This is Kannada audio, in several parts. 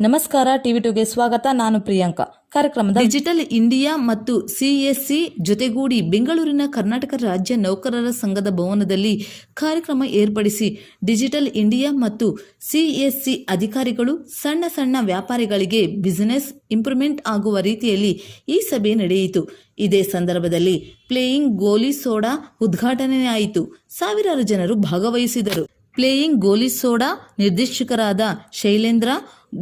ನಮಸ್ಕಾರ, ಟಿವಿ ಟುಗೆ ಸ್ವಾಗತ. ನಾನು ಪ್ರಿಯಾಂಕಾ. ಕಾರ್ಯಕ್ರಮದ ಡಿಜಿಟಲ್ ಇಂಡಿಯಾ ಮತ್ತು ಸಿಎಸ್ಸಿ ಜೊತೆಗೂಡಿ ಬೆಂಗಳೂರಿನ ಕರ್ನಾಟಕ ರಾಜ್ಯ ನೌಕರರ ಸಂಘದ ಭವನದಲ್ಲಿ ಕಾರ್ಯಕ್ರಮ ಏರ್ಪಡಿಸಿ ಡಿಜಿಟಲ್ ಇಂಡಿಯಾ ಮತ್ತು ಸಿಎಸ್ಸಿ ಅಧಿಕಾರಿಗಳು ಸಣ್ಣ ಸಣ್ಣ ವ್ಯಾಪಾರಿಗಳಿಗೆ ಬಿಸಿನೆಸ್ ಇಂಪ್ರೂವ್ಮೆಂಟ್ ಆಗುವ ರೀತಿಯಲ್ಲಿ ಈ ಸಭೆ ನಡೆಯಿತು. ಇದೇ ಸಂದರ್ಭದಲ್ಲಿ ಪ್ಲೇಯಿಂಗ್ ಗೋಲಿ ಸೋಡಾ ಉದ್ಘಾಟನೆಯಾಯಿತು. ಸಾವಿರಾರು ಜನರು ಭಾಗವಹಿಸಿದರು. ಪ್ಲೇಯಿಂಗ್ ಗೋಲಿ ಸೋಡಾ ನಿರ್ದೇಶಕರಾದ ಶೈಲೇಂದ್ರ,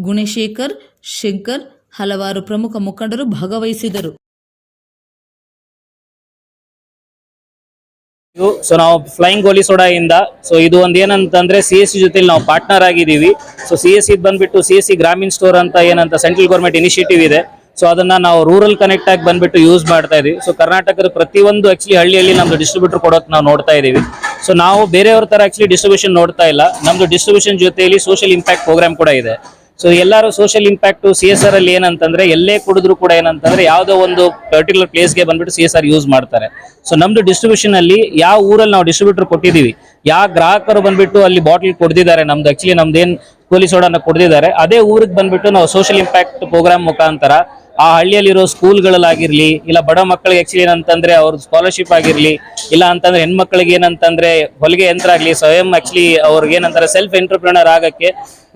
ಗುಣಶೇಖರ್, ಶಂಕರ್ ಹಲವಾರು ಪ್ರಮುಖ ಮುಖಂಡರು ಭಾಗವಹಿಸಿದರು. ಸೊ ನಾವು ಫ್ಲೈಯಿಂಗ್ ಗೋಲಿ ಸೋಡಾ ಇಂದ ಸೊ ಇದು ಒಂದ್ ಏನಂತಂದ್ರೆ ಸಿ ಎಸ್ ಸಿ ಜೊತೆ ನಾವು ಪಾರ್ಟ್ನರ್ ಆಗಿದ್ದೀವಿ. ಸೊ ಸಿ ಎಸ್ ಸಿ ಬಂದ್ಬಿಟ್ಟು C S C Grameen store ಅಂತ ಏನಂತ ಸೆಂಟ್ರಲ್ ಗೌರ್ಮೆಂಟ್ ಇನಿಷಿಯೇಟಿವ್ ಇದೆ. ಸೊ ಅದನ್ನ ನಾವು ರೂರಲ್ ಕನೆಕ್ಟ್ ಆಗಿ ಬಂದ್ಬಿಟ್ಟು ಯೂಸ್ ಮಾಡ್ತಾ ಇದೀವಿ. ಸೊ ಕರ್ನಾಟಕದ ಪ್ರತಿಯೊಂದು ಆಕ್ಚುಲಿ ಹಳ್ಳಿಯಲ್ಲಿ ನಮ್ದು ಡಿಸ್ಟ್ರಿಬ್ಯೂಟರ್ ಕೊಡೋಕೆ ನಾವು ನೋಡ್ತಾ ಇದೀವಿ. ಸೊ ನಾವು ಬೇರೆಯವ್ರ ತರ ಆಕ್ಚುಲಿ ಡಿಸ್ಟ್ರಿಬ್ಯೂಷನ್ ನೋಡ್ತಾ ಇಲ್ಲ. ನಮ್ದು ಡಿಸ್ಟ್ರಿಬ್ಯೂಷನ್ ಜೊತೆಯಲ್ಲಿ ಸೋಷಿಯಲ್ ಇಂಪ್ಯಾಕ್ಟ್ ಪ್ರೋಗ್ರಾಮ್ ಕೂಡ ಇದೆ. ಸೊ ಎಲ್ಲರೂ social impact C S R ಅಲ್ಲಿ ಏನಂತಂದ್ರೆ, ಎಲ್ಲೇ ಕುಡಿದ್ರು ಕೂಡ ಏನಂತಂದ್ರೆ, ಯಾವುದೋ ಒಂದು ಪರ್ಟಿಕ್ಯುಲರ್ ಪ್ಲೇಸ್ಗೆ ಬಂದ್ಬಿಟ್ಟು ಸಿ ಎಸ್ ಆರ್ ಯೂಸ್ ಮಾಡ್ತಾರೆ. ಸೊ ನಮ್ದು ಡಿಸ್ಟ್ರಿಬ್ಯೂಷನ್ ಅಲ್ಲಿ ಯಾವ ಊರಲ್ಲಿ ನಾವು ಡಿಸ್ಟ್ರಿಬ್ಯೂಟರ್ ಕೊಟ್ಟಿದೀವಿ ಯಾವ ಗ್ರಾಹಕರು ಬಂದ್ಬಿಟ್ಟು ಅಲ್ಲಿ ಬಾಟಲ್ ಕೊಡ್ದಿದ್ದಾರೆ, ನಮ್ದು ಆಕ್ಚುಲಿ ನಮ್ದೇನ್ ಕೋಲಿಸೋಡನ್ನ ಸೋಡಾನ ಕೊಡ್ದಿದ್ದಾರೆ, ಅದೇ ಊರಿಗೆ ಬಂದ್ಬಿಟ್ಟು ನಾವು ಸೋಷಿಯಲ್ ಇಂಪ್ಯಾಕ್ಟ್ ಪ್ರೋಗ್ರಾಮ್ ಮುಖಾಂತರ ಆ ಹಳ್ಳಿಯಲ್ಲಿರೋ ಸ್ಕೂಲ್ಗಳಲ್ಲಾಗಿರ್ಲಿ, ಇಲ್ಲ ಬಡ ಮಕ್ಕಳಿಗೆ ಆಕ್ಚುಲಿ ಏನಂತಂದ್ರೆ ಅವ್ರ ಸ್ಕಾಲರ್ಶಿಪ್ ಆಗಿರ್ಲಿ, ಇಲ್ಲ ಅಂತಂದ್ರೆ ಹೆಣ್ಮಕ್ಳಿಗೆ ಏನಂತಂದ್ರೆ ಹೊಲಿಗೆ ಯಂತ್ರ ಆಗ್ಲಿ, ಸ್ವಯಂ ಆಕ್ಚುಲಿ ಅವ್ರಿಗೆ ಏನಂತಾರೆ ಸೆಲ್ಫ್ ಎಂಟರ್ಪ್ರಿನರ್ ಆಗಕ್ಕೆ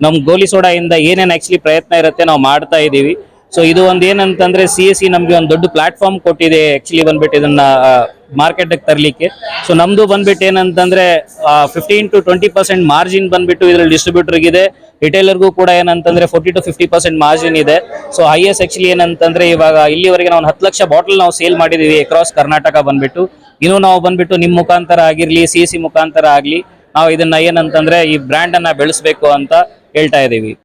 ನಮ್ ಗೋಲಿ ಸೋಡಾ ಇಂದ ಏನೇನ್ ಆಕ್ಚುಲಿ ಪ್ರಯತ್ನ ಇರುತ್ತೆ ನಾವು ಮಾಡ್ತಾ ಇದೀವಿ. ಸೊ ಇದು ಒಂದ್ ಏನಂತಂದ್ರೆ ಸಿ ಎಸ್ ಸಿ ನಮ್ಗೆ ಒಂದು ದೊಡ್ಡ ಪ್ಲಾಟ್ಫಾರ್ಮ್ ಕೊಟ್ಟಿದೆ. ಆಕ್ಚುಲಿ ಬಂದ್ಬಿಟ್ಟು ಇದನ್ನ ಮಾರ್ಕೆಟ್ ತರಲಿಕ್ಕೆ. ಸೊ ನಮ್ದು ಬಂದ್ಬಿಟ್ಟು ಏನಂತಂದ್ರೆ fifteen to twenty percent margin ಬಂದ್ಬಿಟ್ಟು ಇದ್ರಲ್ಲಿ ಡಿಸ್ಟ್ರಿಬ್ಯೂಟರ್ ಇದೆ ರಿಟೈಲರ್ಗೂ ಕೂಡ ಏನಂತಂದ್ರೆ forty to fifty percent margin ಇದೆ. ಸೊ ಎಸ್ ಆಕ್ಚುಲಿ ಏನಂತಂದ್ರೆ ಇವಾಗ ಇಲ್ಲಿವರೆಗೆ ನಾವು ಹತ್ತು ಲಕ್ಷ ಬಾಟಲ್ ನಾವು ಸೇಲ್ ಮಾಡಿದೀವಿ ಅಕ್ರಾಸ್ ಕರ್ನಾಟಕ ಬಂದ್ಬಿಟ್ಟು. ಇನ್ನು ನಾವು ಬಂದ್ಬಿಟ್ಟು ನಿಮ್ಮ ಮುಖಾಂತರ ಆಗಿರ್ಲಿ ಸಿ ಸಿ ಮುಖಾಂತರ ಆಗ್ಲಿ, ನಾವು ಇದನ್ನ ಏನಂತಂದ್ರೆ ಈ ಬ್ರ್ಯಾಂಡ್ ಅನ್ನ ಬೆಳೆಸಬೇಕು ಅಂತ ಹೇಳ್ತಾ ಇದೀವಿ.